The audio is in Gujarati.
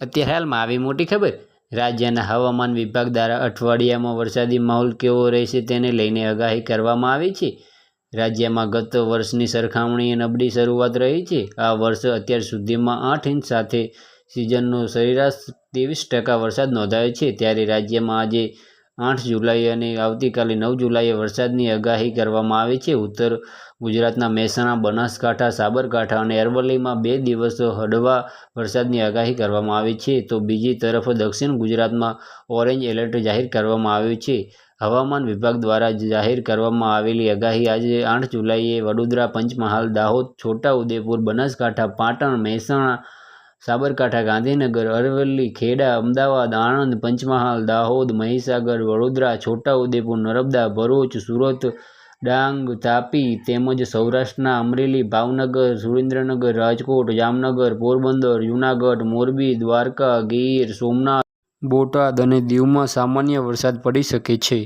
અત્યારે હાલમાં આવી મોટી ખબર? રાજ્યના હવામાન વિભાગ દ્વારા અઠવાડિયામાં વરસાદી માહોલ કેવો રહેશે તેને લઈને આગાહી કરવામાં આવી છે. રાજ્યમાં ગત વર્ષની સરખામણીએ નબળી શરૂઆત રહી છે. આ વર્ષ અત્યાર સુધીમાં આઠ ઇંચ સાથે સિઝનનો સરેરાશ ત્રેવીસ ટકા વરસાદ નોંધાયો છે. ત્યારે રાજ્યમાં આજે આઠ જુલાઈ અને આવતીકાલે નવ જુલાઈએ વરસાદની આગાહી કરવામાં આવી છે. ઉત્તર ગુજરાતના મહેસાણા, બનાસકાંઠા, સાબરકાંઠા અને અરવલ્લીમાં બે દિવસ હળવા વરસાદની આગાહી કરવામાં આવી છે. તો બીજી તરફ દક્ષિણ ગુજરાતમાં ઓરેન્જ એલર્ટ જાહેર કરવામાં આવ્યું છે. હવામાન વિભાગ દ્વારા જાહેર કરવામાં આવેલી આગાહી આજે આઠ જુલાઈએ વડોદરા, પંચમહાલ, દાહોદ, છોટાઉદેપુર, બનાસકાંઠા, પાટણ, મહેસાણા સાબરકાંઠા, ગાંધીનગર, અરવલ્લી, ખેડા, અમદાવાદ, આણંદ, પંચમહાલ, દાહોદ, મહીસાગર, વડોદરા, છોટાઉદેપુર, નર્મદા, ભરૂચ, સુરત, ડાંગ, તાપી તેમજ સૌરાષ્ટ્રના અમરેલી, ભાવનગર, સુરેન્દ્રનગર, રાજકોટ, જામનગર, પોરબંદર, જૂનાગઢ, મોરબી, દ્વારકા, ગીર, સોમનાથ, બોટાદ અને દીવમાં સામાન્ય વરસાદ પડી શકે છે.